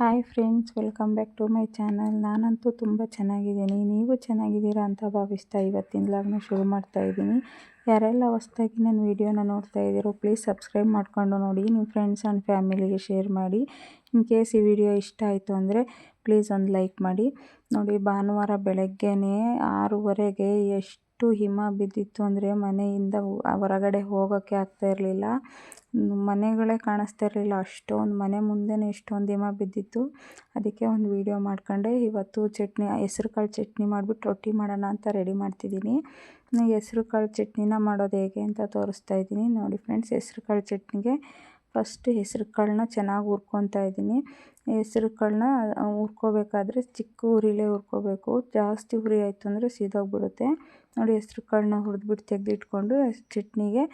Hi friends welcome back to my channel ನಾನಂತೂ ತುಂಬ ಚೆನ್ನಾಗಿದ್ದೀನಿ. ನೀವು ಚೆನ್ನಾಗಿದ್ದೀರಾ ಅಂತ ಭಾವಿಸ್ತಾ ಇವತ್ತಿನ ಲಾಗ್ನ ಶುರು ಮಾಡ್ತಾ ಇದ್ದೀನಿ. ಯಾರೆಲ್ಲ ಹೊಸ್ದಾಗಿ ನನ್ನ ವೀಡಿಯೋನ ನೋಡ್ತಾ ಇದ್ದೀರೋ ಪ್ಲೀಸ್ ಸಬ್ಸ್ಕ್ರೈಬ್ ಮಾಡಿಕೊಂಡು ನೋಡಿ. ನಿಮ್ಮ ಫ್ರೆಂಡ್ಸ್ ಆ್ಯಂಡ್ ಫ್ಯಾಮಿಲಿಗೆ ಶೇರ್ ಮಾಡಿ. ಇನ್ ಕೇಸ್ ಈ ವಿಡಿಯೋ ಇಷ್ಟ ಆಯಿತು ಅಂದರೆ ಪ್ಲೀಸ್ ಒಂದು ಲೈಕ್ ಮಾಡಿ. ನೋಡಿ, ಭಾನುವಾರ ಬೆಳಗ್ಗೆನೇ ಆರೂವರೆಗೆ ಎಷ್ಟು ಹಿಮ ಬಿದ್ದಿತ್ತು ಅಂದರೆ ಮನೆಯಿಂದ ಹೊರಗಡೆ ಹೋಗೋಕ್ಕೆ ಆಗ್ತಾ ಇರಲಿಲ್ಲ. ಮನೆಗಳೇ ಕಾಣಿಸ್ತಾ ಇರಲಿಲ್ಲ. ಅಷ್ಟೊಂದು ಮನೆ ಮುಂದೆನೇ ಎಷ್ಟೊಂದು ಹಿಮ ಬಿದ್ದಿತ್ತು. ಅದಕ್ಕೆ ಒಂದು ವಿಡಿಯೋ ಮಾಡ್ಕೊಂಡೆ. ಇವತ್ತು ಚಟ್ನಿ ಹೆಸ್ರು ಕಾಳು ಚಟ್ನಿ ಮಾಡಿಬಿಟ್ಟು ರೊಟ್ಟಿ ಮಾಡೋಣ ಅಂತ ರೆಡಿ ಮಾಡ್ತಿದ್ದೀನಿ. ಹೆಸ್ರು ಕಾಳು ಚಟ್ನಿನ ಮಾಡೋದು ಹೇಗೆ ಅಂತ ತೋರಿಸ್ತಾ ಇದ್ದೀನಿ. ನೋಡಿ ಫ್ರೆಂಡ್ಸ್ ಹೆಸ್ರು ಕಾಳು ಚಟ್ನಿಗೆ ಫಸ್ಟ್ ಹೆಸ್ರು ಕಾಳನ್ನ ಚೆನ್ನಾಗಿ ಹುರ್ಕೊತಾ ಇದ್ದೀನಿ. ಹೆಸ್ರು ಕಾಳನ್ನ ಹುರ್ಕೋಬೇಕಾದ್ರೆ ಚಿಕ್ಕ ಉರಿಲೇ ಹುರ್ಕೊಬೇಕು. ಜಾಸ್ತಿ ಉರಿ ಆಯಿತು ಅಂದರೆ ಸೀದೋಗ್ಬಿಡುತ್ತೆ. ನೋಡಿ ಹೆಸ್ರು ಕಾಳನ್ನ ಹುರಿದ್ಬಿಟ್ಟು ತೆಗೆದಿಟ್ಕೊಂಡು ಚಟ್ನಿಗೆ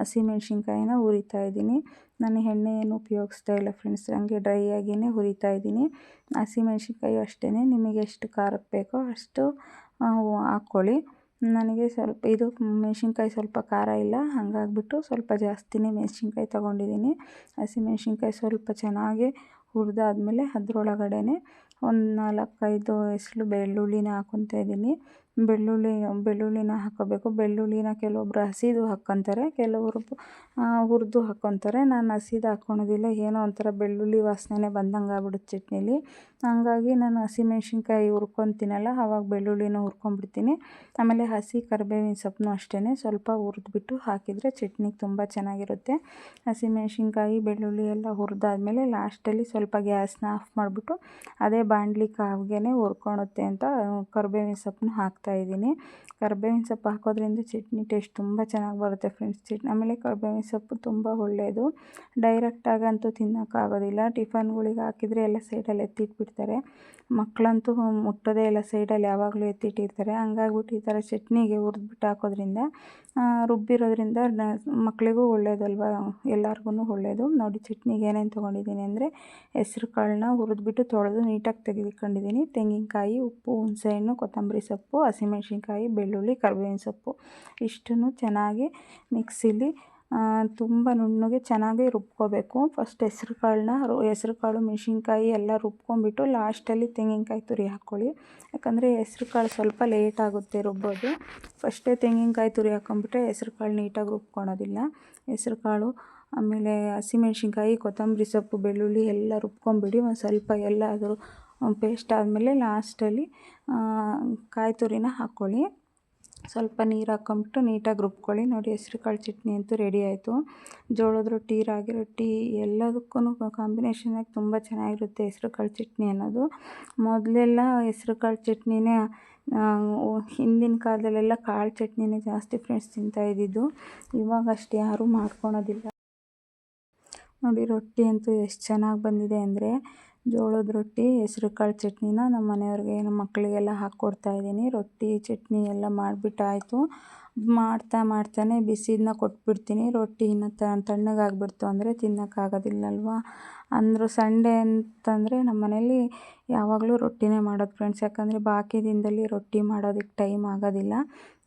ಹಸಿಮೆಣ್ಸಿನ್ಕಾಯಿನ ಹುರಿತಾ ಇದ್ದೀನಿ. ನಾನು ಎಣ್ಣೆ ಏನು ಉಪಯೋಗಿಸ್ತಾ ಇಲ್ಲ ಫ್ರೆಂಡ್ಸ್, ಹಂಗೆ ಡ್ರೈ ಆಗಿಯೇ ಹುರಿತಾ ಇದ್ದೀನಿ. ಹಸಿಮೆಣ್ಸಿನ್ಕಾಯಿ ಅಷ್ಟೇ ನಿಮಗೆ ಎಷ್ಟು ಖಾರಕ್ಕೆ ಬೇಕೋ ಅಷ್ಟು ಹಾಕ್ಕೊಳ್ಳಿ. ನನಗೆ ಸ್ವಲ್ಪ, ಇದು ಮೆಣಸಿನ್ಕಾಯಿ ಸ್ವಲ್ಪ ಖಾರ ಇಲ್ಲ, ಹಾಗಾಗ್ಬಿಟ್ಟು ಸ್ವಲ್ಪ ಜಾಸ್ತಿನೇ ಮೆಣಸಿನ್ಕಾಯಿ ತೊಗೊಂಡಿದ್ದೀನಿ. ಹಸಿಮೆಣ್ಸಿನ್ಕಾಯಿ ಸ್ವಲ್ಪ ಚೆನ್ನಾಗಿ ಹುರಿದಾದ್ಮೇಲೆ ಅದರೊಳಗಡೆನೆ ಒಂದು ನಾಲ್ಕೈದು ಎಸಳು ಬೆಳ್ಳುಳ್ಳಿನ ಹಾಕ್ಕೊತಾ ಇದ್ದೀನಿ ಬೆಳ್ಳುಳ್ಳಿ, ಬೆಳ್ಳುಳ್ಳಿನ ಹಾಕ್ಕೋಬೇಕು ಬೆಳ್ಳುಳ್ಳಿನ ಕೆಲವೊಬ್ರು ಹಸಿದು ಹಾಕ್ಕೊತಾರೆ ಕೆಲವರು ಹುರಿದು ಹಾಕ್ಕೊತಾರೆ ನಾನು ಹಸಿದು ಹಾಕ್ಕೊಳೋದಿಲ್ಲ ಏನೋ ಒಂಥರ ಬೆಳ್ಳುಳ್ಳಿ ವಾಸನೆನೇ ಬಂದಂಗೆ ಆಗ್ಬಿಡುತ್ತೆ ಚಟ್ನಿಲಿ. ಹಾಗಾಗಿ ನಾನು ಹಸಿಮೆಣ್ಸಿನ್ಕಾಯಿ ಹುರ್ಕೊತೀನಲ್ಲ, ಆವಾಗ ಬೆಳ್ಳುಳ್ಳಿನ ಹುರ್ಕೊಂಬಿಡ್ತೀನಿ. ಆಮೇಲೆ ಹಸಿ ಕರಿಬೇವಿನ ಸೊಪ್ಪನ್ನು ಅಷ್ಟೇ ಸ್ವಲ್ಪ ಹುರಿದ್ಬಿಟ್ಟು ಹಾಕಿದರೆ ಚಟ್ನಿಗೆ ತುಂಬ ಚೆನ್ನಾಗಿರುತ್ತೆ. ಹಸಿಮೆಣ್ಸಿನ್ಕಾಯಿ, ಬೆಳ್ಳುಳ್ಳಿ ಎಲ್ಲ ಹುರಿದಾದ್ಮೇಲೆ ಲಾಸ್ಟಲ್ಲಿ ಸ್ವಲ್ಪ ಗ್ಯಾಸ್ನ ಆಫ್ ಮಾಡಿಬಿಟ್ಟು, ಅದೇ ಬಾಣಲಿ ಕಾವ್ಗೆ ಹುರ್ಕೊಳುತ್ತೆ ಅಂತ ಕರಿಬೇವಿನ ಸೊಪ್ಪನ್ನ ಹಾಕ್ತಾಯಿದ್ದೀನಿ ಕರ್ಬೇವಿನ ಸೊಪ್ಪು ಹಾಕೋದ್ರಿಂದ ಚಟ್ನಿ ಟೇಸ್ಟ್ ತುಂಬ ಚೆನ್ನಾಗಿ ಬರುತ್ತೆ ಫ್ರೆಂಡ್ಸ್ ಚಟ್ನಿ ಆಮೇಲೆ ಕರ್ಬೇವಿನ ಸೊಪ್ಪು ತುಂಬ ಒಳ್ಳೆಯದು ಡೈರೆಕ್ಟಾಗಂತೂ ತಿನ್ನೋಕ್ಕಾಗೋದಿಲ್ಲ ಟಿಫನ್ಗಳಿಗೆ ಹಾಕಿದರೆ ಎಲ್ಲ ಸೈಡಲ್ಲಿ ಎತ್ತಿಟ್ಬಿಡ್ತಾರೆ. ಮಕ್ಕಳಂತೂ ಮುಟ್ಟೋದೇ ಇಲ್ಲ ಸೈಡಲ್ಲಿ ಯಾವಾಗಲೂ ಎತ್ತಿಟ್ಟಿರ್ತಾರೆ. ಹಂಗಾಗ್ಬಿಟ್ಟು ಈ ಥರ ಚಟ್ನಿಗೆ ಹುರಿದ್ಬಿಟ್ಟು ಹಾಕೋದ್ರಿಂದ ರುಬ್ಬಿರೋದ್ರಿಂದ ಮಕ್ಕಳಿಗೂ ಒಳ್ಳೆಯದಲ್ವಾ ಎಲ್ಲರ್ಗೂ ಒಳ್ಳೆಯದು ನೋಡಿ, ಚಟ್ನಿಗೆ ಏನೇನು ತೊಗೊಂಡಿದ್ದೀನಿ ಅಂದರೆ ಹೆಸ್ರು ಕಾಳನ್ನ ಹುರಿದ್ಬಿಟ್ಟು ತೊಳೆದು ನೀಟಾಗಿ ತೆಗೆದುಕೊಂಡಿದ್ದೀನಿ. ತೆಂಗಿನಕಾಯಿ, ಉಪ್ಪು, ಹುಣಸೆಹಣ್ಣು, ಕೊತ್ತಂಬರಿ ಸೊಪ್ಪು, ಹಸಿಮೆಣ್ಸಿನ್ಕಾಯಿ, ಬೆಳ್ಳುಳ್ಳಿ, ಕರ್ಬೇವಿನ ಸೊಪ್ಪು. ಇಷ್ಟನ್ನು ಚೆನ್ನಾಗಿ ಮಿಕ್ಸಿಲಿ ತುಂಬ ನುಣ್ಣಗೆ ಚೆನ್ನಾಗಿ ರುಬ್ಕೋಬೇಕು. ಫಸ್ಟ್ ಹೆಸ್ರು ಕಾಳನ್ನ ಹೆಸ್ರು ಕಾಳು ಮೆಣಸಿನ್ಕಾಯಿ ಎಲ್ಲ ರುಬ್ಕೊಂಬಿಟ್ಟು ಲಾಸ್ಟಲ್ಲಿ ತೆಂಗಿನಕಾಯಿ ತುರಿ ಹಾಕ್ಕೊಳ್ಳಿ. ಯಾಕಂದರೆ ಹೆಸ್ರು ಕಾಳು ಸ್ವಲ್ಪ ಲೇಟ್ ಆಗುತ್ತೆ ರುಬ್ಬೋದು. ಫಸ್ಟೇ ತೆಂಗಿನಕಾಯಿ ತುರಿ ಹಾಕೊಂಡ್ಬಿಟ್ರೆ ಹೆಸ್ರು ಕಾಳು ನೀಟಾಗಿ ರುಬ್ಕೊಳೋದಿಲ್ಲ ಹೆಸ್ರುಕಾಳು, ಆಮೇಲೆ ಹಸಿಮೆಣ್ಸಿನ್ಕಾಯಿ, ಕೊತ್ತಂಬರಿ ಸೊಪ್ಪು, ಬೆಳ್ಳುಳ್ಳಿ ಎಲ್ಲ ರುಬ್ಕೊಂಬಿಡಿ ಒಂದು ಸ್ವಲ್ಪ ಎಲ್ಲಾದರೂ ಪೇಸ್ಟ್ ಆದಮೇಲೆ ಲಾಸ್ಟಲ್ಲಿ ಕಾಯಿ ತುರಿನ ಹಾಕ್ಕೊಳ್ಳಿ. ಸ್ವಲ್ಪ ನೀರು ಹಾಕೊಂಬಿಟ್ಟು ನೀಟಾಗಿ ರುಬ್ಕೊಳ್ಳಿ. ನೋಡಿ ಹೆಸ್ರು ಕಾಳು ಚಟ್ನಿ ಅಂತೂ ರೆಡಿ ಆಯಿತು. ಜೋಳದ ರೊಟ್ಟಿ, ರಾಗಿ ರೊಟ್ಟಿ ಎಲ್ಲದಕ್ಕೂ ಕಾಂಬಿನೇಷನಾಗಿ ತುಂಬ ಚೆನ್ನಾಗಿರುತ್ತೆ ಹೆಸ್ರು ಕಾಳು ಚಟ್ನಿ ಅನ್ನೋದು. ಮೊದಲೆಲ್ಲ ಹೆಸ್ರು ಕಾಳು ಚಟ್ನಿನೇ ಹಿಂದಿನ ಕಾಲದಲ್ಲೆಲ್ಲ ಕಾಳು ಚಟ್ನಿನೇ ಜಾಸ್ತಿ ಫ್ರೆಂಡ್ಸ್ ತಿಂತಾ ಇದ್ದಿದ್ದು. ಇವಾಗ ಅಷ್ಟು ಯಾರೂ ಮಾಡ್ಕೊಳೋದಿಲ್ಲ. ನೋಡಿ ರೊಟ್ಟಿ ಅಂತೂ ಎಷ್ಟು ಚೆನ್ನಾಗಿ ಬಂದಿದೆ ಅಂದರೆ ಜೋಳದ ರೊಟ್ಟಿ, ಹೆಸ್ರು ಕಾಳು ಚಟ್ನಿನ ನಮ್ಮ ಮನೆಯವ್ರಿಗೆ ನಮ್ಮ ಮಕ್ಕಳಿಗೆಲ್ಲ ಇದ್ದೀನಿ. ರೊಟ್ಟಿ, ಚಟ್ನಿ ಎಲ್ಲ ಮಾಡಿಬಿಟ್ಟಾಯ್ತು ಮಾಡ್ತಾ ಮಾಡ್ತಾನೆ ಬಿಸಿದನ್ನ ಕೊಟ್ಬಿಡ್ತೀನಿ. ರೊಟ್ಟಿ ಇನ್ನು ತಣ್ಣಗಾಗ್ಬಿಡ್ತು ಅಂದರೆ ತಿನ್ನೋಕ್ಕಾಗೋದಿಲ್ಲಲ್ವ? ಅಂದರೂ ಸಂಡೇ ಅಂತಂದರೆ ನಮ್ಮ ಮನೇಲಿ ಯಾವಾಗಲೂ ರೊಟ್ಟಿನೇ ಮಾಡೋದು ಫ್ರೆಂಡ್ಸ್ ಯಾಕಂದರೆ ಬಾಕಿ ದಿನದಲ್ಲಿ ರೊಟ್ಟಿ ಮಾಡೋದಕ್ಕೆ ಟೈಮ್ ಆಗೋದಿಲ್ಲ.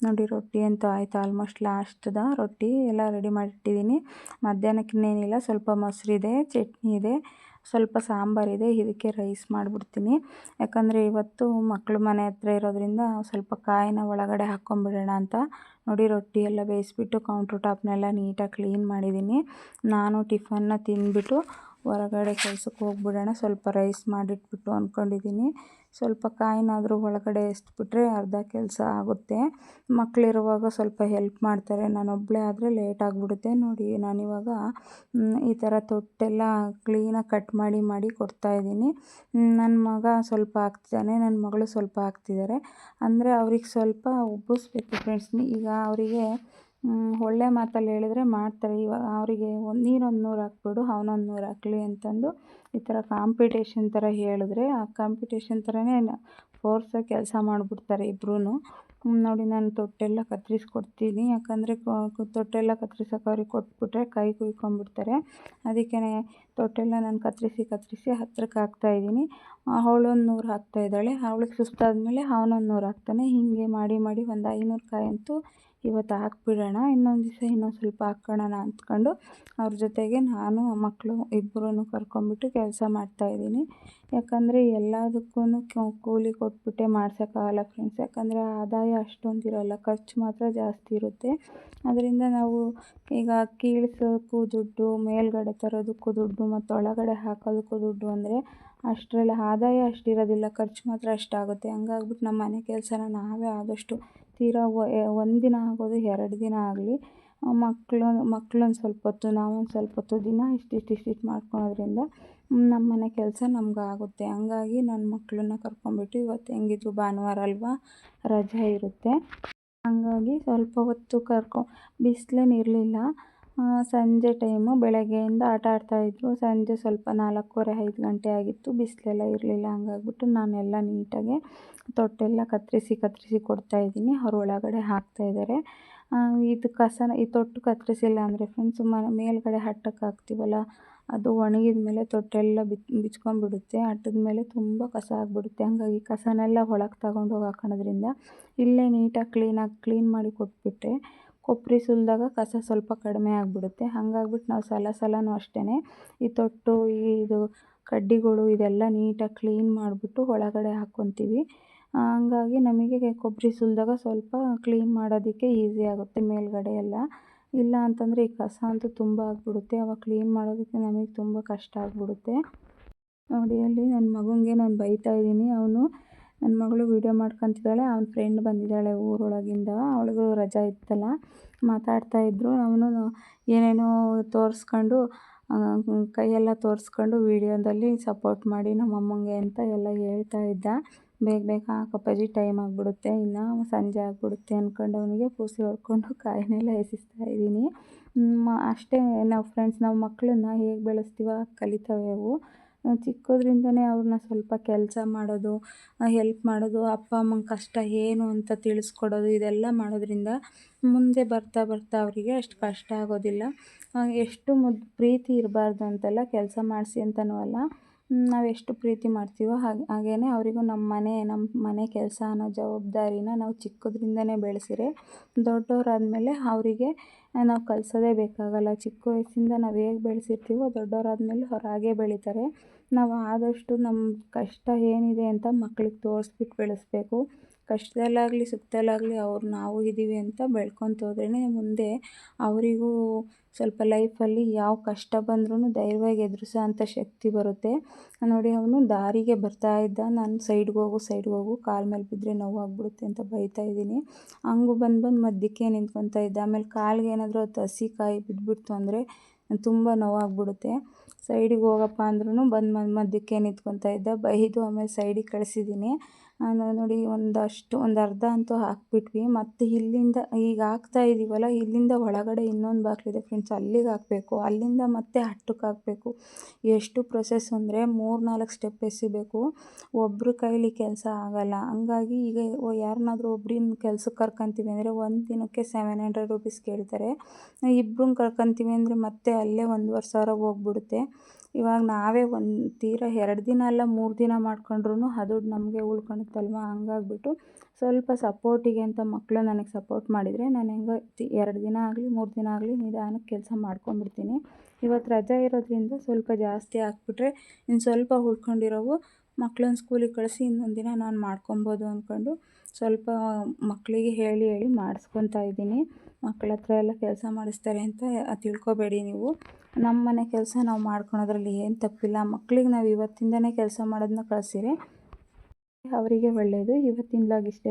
ನೋಡಿ ರೊಟ್ಟಿ ಅಂತೂ ಆಯಿತು ಆಲ್ಮೋಸ್ಟ್ ಲಾಸ್ಟ್ದ ರೊಟ್ಟಿ ಎಲ್ಲ ರೆಡಿ ಮಾಡಿಟ್ಟಿದ್ದೀನಿ ಮಧ್ಯಾಹ್ನಕ್ಕೆ ಇನ್ನೇನಿಲ್ಲ ಸ್ವಲ್ಪ ಮೊಸರಿದೆ, ಚಟ್ನಿ ಇದೆ. ಸ್ವಲ್ಪ ಸಾಂಬಾರಿದೆ ಇದಕ್ಕೆ ರೈಸ್ ಮಾಡಿಬಿಡ್ತೀನಿ. ಯಾಕಂದರೆ ಇವತ್ತು ಮಕ್ಕಳು ಮನೆ ಹತ್ರ ಇರೋದ್ರಿಂದ ಸ್ವಲ್ಪ ಕಾಯಿನ ಒಳಗಡೆ ಹಾಕ್ಕೊಂಬಿಡೋಣ ಅಂತ ನೋಡಿ ರೊಟ್ಟಿ ಎಲ್ಲ ಬೇಯಿಸ್ಬಿಟ್ಟು ಕೌಂಟ್ರ್ ಟಾಪ್ನೆಲ್ಲ ನೀಟಾಗಿ ಕ್ಲೀನ್ ಮಾಡಿದ್ದೀನಿ. ನಾನು ಟಿಫನ್ನ ತಿಂದುಬಿಟ್ಟು ಹೊರಗಡೆ ಕೆಲ್ಸಕ್ಕೆ ಹೋಗ್ಬಿಡೋಣ, ಸ್ವಲ್ಪ ರೈಸ್ ಮಾಡಿಟ್ಬಿಟ್ಟು ಅಂದ್ಕೊಂಡಿದ್ದೀನಿ. ಸ್ವಲ್ಪ ಕಾಯಿನಾದರೂ ಒಳಗಡೆ ಎಸ್ಬಿಟ್ರೆ ಅರ್ಧ ಕೆಲಸ ಆಗುತ್ತೆ. ಮಕ್ಕಳಿರುವಾಗ ಸ್ವಲ್ಪ ಹೆಲ್ಪ್ ಮಾಡ್ತಾರೆ. ನಾನೊಬ್ಬಳೇ ಆದರೆ ಲೇಟ್ ಆಗಿಬಿಡುತ್ತೆ. ನೋಡಿ, ನಾನಿವಾಗ ಈ ಥರ ತೊಟ್ಟೆಲ್ಲ ಕ್ಲೀನಾಗಿ ಕಟ್ ಮಾಡಿ ಮಾಡಿ ಕೊಡ್ತಾಯಿದ್ದೀನಿ ನನ್ನ ಮಗ ಸ್ವಲ್ಪ ಹಾಕ್ತಿದ್ದಾನೆ. ನನ್ನ ಮಗಳು ಸ್ವಲ್ಪ ಹಾಕ್ತಿದ್ದಾರೆ. ಅಂದರೆ ಅವ್ರಿಗೆ ಸ್ವಲ್ಪ ಉಬ್ಬಿಸ್ಬೇಕು ಫ್ರೆಂಡ್ಸ್ ಈಗ ಅವರಿಗೆ ಒಳ್ಳೆ ಮಾತಲ್ಲಿ ಹೇಳಿದ್ರೆ ಮಾಡ್ತಾರೆ. ಇವಾಗ ಅವರಿಗೆ ಒಂದು, ನೀನೊಂದು ನೂರು ಹಾಕ್ಬಿಡು, ಅವನೊಂದು ನೂರು ಹಾಕಲಿ ಅಂತಂದು ಈ ಥರ ಕಾಂಪಿಟೇಷನ್ ಥರ ಹೇಳಿದ್ರೆ, ಆ ಕಾಂಪಿಟೇಷನ್ ಥರನೇ ಫೋರ್ಸಾಗಿ ಕೆಲಸ ಮಾಡಿಬಿಡ್ತಾರೆ ಇಬ್ಬರೂ ನೋಡಿ ನಾನು ತೊಟ್ಟೆಲ್ಲ ಕತ್ತರಿಸ್ಕೊಡ್ತೀನಿ ಯಾಕಂದರೆ ತೊಟ್ಟೆಲ್ಲ ಕತ್ತರಿಸೋಕೆ ಅವ್ರಿಗೆ ಕೊಟ್ಬಿಟ್ರೆ ಕೈ ಕುಯ್ಕೊಂಡ್ಬಿಡ್ತಾರೆ. ಅದಕ್ಕೆ ತೊಟ್ಟೆಲ್ಲ ನಾನು ಕತ್ತರಿಸಿ ಕತ್ತರಿಸಿ ಹತ್ರಕ್ಕೆ ಹಾಕ್ತಾಯಿದ್ದೀನಿ ಅವಳೊಂದು ನೂರು ಹಾಕ್ತಾಯಿದ್ದಾಳೆ ಅವಳಿಗೆ ಸುಸ್ತಾದಮೇಲೆ ಅವನೊಂದು ನೂರು ಹಾಕ್ತಾನೆ. ಹೀಗೆ ಮಾಡಿ ಮಾಡಿ ಒಂದು ಐನೂರು ಕಾಯಿ ಅಂತೂ ಇವತ್ತು ಹಾಕ್ಬಿಡೋಣ. ಇನ್ನೊಂದು ದಿವಸ ಇನ್ನೊಂದು ಸ್ವಲ್ಪ ಹಾಕ್ಕೊಳ್ಳೋಣ ಅಂದ್ಕೊಂಡು ಅವ್ರ ಜೊತೆಗೆ ನಾನು, ಮಕ್ಕಳು ಇಬ್ಬರೂ ಕರ್ಕೊಂಬಿಟ್ಟು ಕೆಲಸ ಮಾಡ್ತಾಯಿದ್ದೀನಿ ಯಾಕಂದರೆ ಎಲ್ಲದಕ್ಕೂ ಕೂಲಿ ಕೊಟ್ಬಿಟ್ಟೆ ಮಾಡ್ಸೋಕ್ಕಾಗಲ್ಲ ಫ್ರೆಂಡ್ಸ್ ಯಾಕಂದರೆ ಆದಾಯ ಅಷ್ಟೊಂದಿರಲ್ಲ. ಖರ್ಚು ಮಾತ್ರ ಜಾಸ್ತಿ ಇರುತ್ತೆ. ಅದರಿಂದ ನಾವು ಈಗ ಕೀಳ್ಸೋಕ್ಕೂ ದುಡ್ಡು, ಮೇಲ್ಗಡೆ ತರೋದಕ್ಕೂ ದುಡ್ಡು ಮತ್ತು ಒಳಗಡೆ ಹಾಕೋದಕ್ಕೂ ದುಡ್ಡು ಅಂದರೆ ಅಷ್ಟರಲ್ಲಿ ಆದಾಯ ಅಷ್ಟಿರೋದಿಲ್ಲ, ಖರ್ಚು ಮಾತ್ರ ಅಷ್ಟಾಗುತ್ತೆ. ಹಂಗಾಗ್ಬಿಟ್ಟು ನಮ್ಮ ಮನೆ ಕೆಲಸನ ನಾವೇ ಆದಷ್ಟು ತೀರಾ ಒಂದಿನ ಆಗೋದು ಎರಡು ದಿನ ಆಗಲಿ ಮಕ್ಕಳು ಮಕ್ಳೊಂದು ಸ್ವಲ್ಪ ಹೊತ್ತು, ನಾವೊಂದು ಸ್ವಲ್ಪ ಹೊತ್ತು ದಿನ ಇಷ್ಟಿಷ್ಟು ಇಷ್ಟಿಷ್ಟು ಮಾಡ್ಕೊಳೋದ್ರಿಂದ ನಮ್ಮ ಮನೆ ಕೆಲಸ ನಮ್ಗೆ ಆಗುತ್ತೆ. ಹಂಗಾಗಿ ನನ್ನ ಮಕ್ಕಳನ್ನ ಕರ್ಕೊಂಡ್ಬಿಟ್ಟು ಇವತ್ತು ಹೆಂಗಿದ್ರು ಭಾನುವಾರ ಅಲ್ವಾ, ರಜೆ ಇರುತ್ತೆ. ಹಂಗಾಗಿ ಸ್ವಲ್ಪ ಹೊತ್ತು ಕರ್ಕೊ, ಬಿಸಿಲೇನು ಇರಲಿಲ್ಲ. ಸಂಜೆ ಟೈಮು ಬೆಳಗ್ಗೆಯಿಂದ ಆಟ ಆಡ್ತಾಯಿದ್ರು ಸಂಜೆ ಸ್ವಲ್ಪ ನಾಲ್ಕೂವರೆ, ಐದು ಗಂಟೆ ಆಗಿತ್ತು. ಬಿಸಿಲೆಲ್ಲ ಇರಲಿಲ್ಲ, ಹಂಗಾಗ್ಬಿಟ್ಟು ನಾನೆಲ್ಲ ನೀಟಾಗಿ ತೊಟ್ಟೆಲ್ಲ ಕತ್ತರಿಸಿ ಕತ್ತರಿಸಿ ಕೊಡ್ತಾಯಿದ್ದೀನಿ ಅವ್ರು ಒಳಗಡೆ ಹಾಕ್ತಾಯಿದ್ದಾರೆ ಇದು ಕಸನ ಈ ತೊಟ್ಟು ಕತ್ತರಿಸಿಲ್ಲ ಅಂದರೆ ಫ್ರೆಂಡ್ಸ್ ಮನೆ ಮೇಲ್ಗಡೆ ಹಟ್ಟಕ್ಕೆ ಹಾಕ್ತೀವಲ್ಲ, ಅದು ಒಣಗಿದ ಮೇಲೆ ತೊಟ್ಟೆಲ್ಲ ಬಿಚ್ ಬಿಚ್ಕೊಂಡ್ಬಿಡುತ್ತೆ. ಹಟ್ಟದ ಮೇಲೆ ತುಂಬ ಕಸ ಆಗಿಬಿಡುತ್ತೆ. ಹಾಗಾಗಿ ಕಸನೆಲ್ಲ ಒಳಗೆ ತಗೊಂಡೋಗಿ ಹಾಕೋಳೋದ್ರಿಂದ ಇಲ್ಲೇ ನೀಟಾಗಿ ಕ್ಲೀನಾಗಿ ಕ್ಲೀನ್ ಮಾಡಿ ಕೊಟ್ಬಿಟ್ರೆ ಕೊಬ್ಬರಿ ಸುಲಿದಾಗ ಕಸ ಸ್ವಲ್ಪ ಕಡಿಮೆ ಆಗಿಬಿಡುತ್ತೆ. ಹಾಗಾಗ್ಬಿಟ್ಟು ನಾವು ಸಲ ಸಲವೂ ಅಷ್ಟೇ ಈ ತೊಟ್ಟು ಇದು ಕಡ್ಡಿಗಳು ಇದೆಲ್ಲ ನೀಟಾಗಿ ಕ್ಲೀನ್ ಮಾಡಿಬಿಟ್ಟು ಒಳಗಡೆ ಹಾಕ್ಕೊತೀವಿ ಹಂಗಾಗಿ ನಮಗೆ ಕೊಬ್ಬರಿ ಸುಲಿದಾಗ ಸ್ವಲ್ಪ ಕ್ಲೀನ್ ಮಾಡೋದಕ್ಕೆ ಈಸಿ ಆಗುತ್ತೆ ಮೇಲ್ಗಡೆ ಎಲ್ಲ. ಇಲ್ಲ ಅಂತಂದರೆ ಈ ಕಸ ಅಂತೂ ತುಂಬ ಆಗಿಬಿಡುತ್ತೆ. ಅವಾಗ ಕ್ಲೀನ್ ಮಾಡೋದಕ್ಕೆ ನಮಗೆ ತುಂಬ ಕಷ್ಟ ಆಗಿಬಿಡುತ್ತೆ. ನೋಡಿ ಅಲ್ಲಿ ನನ್ನ ಮಗನಿಗೆ ನಾನು ಬೈತಾ ಇದ್ದೀನಿ. ಅವನು ನನ್ನ ಮಗಳು ವೀಡಿಯೋ ಮಾಡ್ಕೊತಿದ್ದಾಳೆ, ಅವ್ನ ಫ್ರೆಂಡ್ ಬಂದಿದ್ದಾಳೆ ಊರೊಳಗಿಂದ, ಅವಳಿಗೂ ರಜಾ ಇತ್ತಲ್ಲ, ಮಾತಾಡ್ತಾ ಇದ್ದರು ಅವನು ಏನೇನೋ ತೋರಿಸ್ಕೊಂಡು ಕೈಯೆಲ್ಲ ತೋರಿಸ್ಕೊಂಡು ವೀಡಿಯೋದಲ್ಲಿ ಸಪೋರ್ಟ್ ಮಾಡಿ ನಮ್ಮ ಅಮ್ಮಂಗೆ ಅಂತ ಎಲ್ಲ ಹೇಳ್ತಾ ಇದ್ದ. ಬೇಗ ಬೇಗ ಹಾಕಪ್ಪಾಜಿ ಟೈಮ್ ಆಗಿಬಿಡುತ್ತೆ, ಇನ್ನು ಸಂಜೆ ಆಗಿಬಿಡುತ್ತೆ ಅಂದ್ಕೊಂಡು ಅವನಿಗೆ ಪೂಸಿ ಹೊಡ್ಕೊಂಡು ಕಾಯಿನೆಲ್ಲ ಎಸಿಸ್ತಾ ಇದ್ದೀನಿ. ಅಷ್ಟೇ, ನಾವು ಫ್ರೆಂಡ್ಸ್ ನಾವು ಮಕ್ಕಳನ್ನ ಹೇಗೆ ಬೆಳೆಸ್ತೀವ, ಕಲಿತವೆ ಅವು. ಚಿಕ್ಕದ್ರಿಂದನೇ ಅವ್ರನ್ನ ಸ್ವಲ್ಪ ಕೆಲಸ ಮಾಡೋದು ಹೆಲ್ಪ್ ಮಾಡೋದು, ಅಪ್ಪ ಅಮ್ಮನ ಕಷ್ಟ ಏನು ಅಂತ ತಿಳಿಸ್ಕೊಡೋದು, ಇದೆಲ್ಲ ಮಾಡೋದ್ರಿಂದ ಮುಂದೆ ಬರ್ತಾ ಬರ್ತಾ ಅವರಿಗೆ ಅಷ್ಟು ಕಷ್ಟ ಆಗೋದಿಲ್ಲ. ಎಷ್ಟು ಮುದ್ದು ಪ್ರೀತಿ ಇರಬಾರ್ದು ಅಂತೆಲ್ಲ ಕೆಲಸ ಮಾಡಿಸಿ ಅಂತಲೂ ಅಲ್ಲ. ನಾವು ಎಷ್ಟು ಪ್ರೀತಿ ಮಾಡ್ತೀವೋ ಹಾಗೆ ಹಾಗೇ ಅವರಿಗೂ ನಮ್ಮ ಮನೆ ನಮ್ಮ ಮನೆ ಕೆಲಸ ಅನ್ನೋ ಜವಾಬ್ದಾರಿನ ನಾವು ಚಿಕ್ಕದ್ರಿಂದನೇ ಬೆಳೆಸಿದ್ರೆ ದೊಡ್ಡವರಾದ್ಮೇಲೆ ಅವರಿಗೆ ನಾವು ಕಲಿಸೋದೇ ಬೇಕಾಗಲ್ಲ. ಚಿಕ್ಕ ವಯಸ್ಸಿಂದ ನಾವು ಹೇಗೆ ಬೆಳೆಸಿರ್ತೀವೋ ದೊಡ್ಡವರಾದ್ಮೇಲೆ ಅವ್ರು ಹಾಗೇ ಬೆಳೀತಾರೆ. ನಾವು ಆದಷ್ಟು ನಮ್ಮ ಕಷ್ಟ ಏನಿದೆ ಅಂತ ಮಕ್ಳಿಗೆ ತೋರಿಸ್ಬಿಟ್ಟು ಬೆಳೆಸಬೇಕು. ಕಷ್ಟದಲ್ಲಾಗಲಿ, ಸುಖದಲ್ಲಾಗಲಿ ಅವ್ರು ನಾವು ಇದ್ದೀವಿ ಅಂತ ಬೆಳ್ಕೊತ ಹೋದ್ರೇ ಮುಂದೆ ಅವರಿಗೂ ಸ್ವಲ್ಪ ಲೈಫಲ್ಲಿ ಯಾವ ಕಷ್ಟ ಬಂದ್ರೂ ಧೈರ್ಯವಾಗಿ ಎದುರಿಸೋ ಅಂಥ ಶಕ್ತಿ ಬರುತ್ತೆ. ನೋಡಿ, ಅವನು ದಾರಿಗೆ ಬರ್ತಾ ಇದ್ದ. ನಾನು ಸೈಡ್ಗೆ ಹೋಗು ಸೈಡ್ಗೆ ಹೋಗು, ಕಾಲ ಮೇಲೆ ಬಿದ್ದರೆ ನೋವಾಗ್ಬಿಡುತ್ತೆ ಅಂತ ಬೈತಾ ಇದ್ದೀನಿ. ಹಂಗೂ ಬಂದು ಬಂದು ಮಧ್ಯಕ್ಕೆ ನಿಂತ್ಕೊತಾ ಇದ್ದ. ಆಮೇಲೆ ಕಾಲಿಗೆ ಏನಾದರೂ ಅದು ಹಸಿ ಕಾಯಿ ಬಿದ್ದುಬಿಡ್ತು ಅಂದರೆ ತುಂಬ ನೋವಾಗ್ಬಿಡುತ್ತೆ. ಸೈಡಿಗೆ ಹೋಗಪ್ಪ ಅಂದ್ರೂ ಬಂದು ಮಧ್ಯಕ್ಕೆ ನಿಂತ್ಕೊತಾ ಇದ್ದ. ಬೈದು ಆಮೇಲೆ ಸೈಡಿಗೆ ಕಳಿಸಿದ್ದೀನಿ. ನೋಡಿ, ಒಂದಷ್ಟು ಒಂದು ಅರ್ಧ ಅಂತೂ ಹಾಕಿಬಿಟ್ವಿ. ಮತ್ತು ಇಲ್ಲಿಂದ ಈಗ ಹಾಕ್ತಾ ಇದ್ದೀವಲ್ಲ ಇಲ್ಲಿಂದ ಒಳಗಡೆ ಇನ್ನೊಂದು ಬಾಕ್ಲಿದೆ ಫ್ರೆಂಡ್ಸ್ ಅಲ್ಲಿಗೆ ಹಾಕಬೇಕು, ಅಲ್ಲಿಂದ ಮತ್ತೆ ಹಟ್ಟಕ್ಕೆ ಹಾಕಬೇಕು. ಎಷ್ಟು ಪ್ರೊಸೆಸ್ ಅಂದರೆ ಮೂರು ನಾಲ್ಕು ಸ್ಟೆಪ್ ಎಸಿಬೇಕು. ಒಬ್ಬರ ಕೈಲಿ ಕೆಲಸ ಆಗೋಲ್ಲ. ಹಂಗಾಗಿ ಈಗ ಯಾರನ್ನಾದರೂ ಒಬ್ರಿನ ಕೆಲ್ಸಕ್ಕೆ ಕರ್ಕೊಂತೀವಿ ಅಂದರೆ ಒಂದು ದಿನಕ್ಕೆ ಸೆವೆನ್ ಹಂಡ್ರೆಡ್ ರುಪೀಸ್ ಕೇಳ್ತಾರೆ. ಇಬ್ಬರು ಕರ್ಕೊಂತೀವಿ ಅಂದರೆ ಮತ್ತೆ ಅಲ್ಲೇ ಒಂದುವರೆ ಸಾವಿರ ಹೋಗ್ಬಿಡುತ್ತೆ. ಇವಾಗ ನಾವೇ ಒಂದು ತೀರಾ ಎರಡು ದಿನ ಅಲ್ಲ, ಮೂರು ದಿನ ಮಾಡ್ಕೊಂಡ್ರೂ ಅದು ನಮಗೆ ಉಳ್ಕೊಳುತ್ತಲ್ವ ಹಂಗಾಗ್ಬಿಟ್ಟು ಸ್ವಲ್ಪ ಸಪೋರ್ಟಿಗೆ ಅಂತ ಮಕ್ಕಳು ನನಗೆ ಸಪೋರ್ಟ್ ಮಾಡಿದರೆ ನಾನು ಹೆಂಗೋ ಎರಡು ದಿನ ಆಗಲಿ, ಮೂರು ದಿನ ಆಗಲಿ ನಿಧಾನಕ್ಕೆ ಕೆಲಸ ಮಾಡ್ಕೊಂಡ್ಬಿಡ್ತೀನಿ. ಇವತ್ತು ರಜೆ ಇರೋದ್ರಿಂದ ಸ್ವಲ್ಪ ಜಾಸ್ತಿ ಹಾಕ್ಬಿಟ್ರೆ ಇನ್ನು ಸ್ವಲ್ಪ ಉಳ್ಕೊಂಡಿರೋವು ಮಕ್ಕಳನ್ನ ಸ್ಕೂಲಿಗೆ ಕಳಿಸಿ ಇನ್ನೊಂದು ದಿನ ನಾನು ಮಾಡ್ಕೊಬೋದು ಅಂದ್ಕೊಂಡು ಸ್ವಲ್ಪ ಮಕ್ಕಳಿಗೆ ಹೇಳಿ ಹೇಳಿ ಮಾಡಿಸ್ಕೊತಾ ಇದ್ದೀನಿ. ಮಕ್ಕಳ ಹತ್ರ ಎಲ್ಲ ಕೆಲಸ ಮಾಡಿಸ್ತಾರೆ ಅಂತ ತಿಳ್ಕೊಬೇಡಿ ನೀವು. ನಮ್ಮ ಮನೆ ಕೆಲಸ ನಾವು ಮಾಡ್ಕೊಳೋದ್ರಲ್ಲಿ ಏನು ತಪ್ಪಿಲ್ಲ. ಮಕ್ಕಳಿಗೆ ನಾವು ಇವತ್ತಿಂದನೇ ಕೆಲಸ ಮಾಡೋದನ್ನ ಕಳಿಸಿದ್ರೆ ಅವರಿಗೆ ಒಳ್ಳೆಯದು ಇಷ್ಟೇ.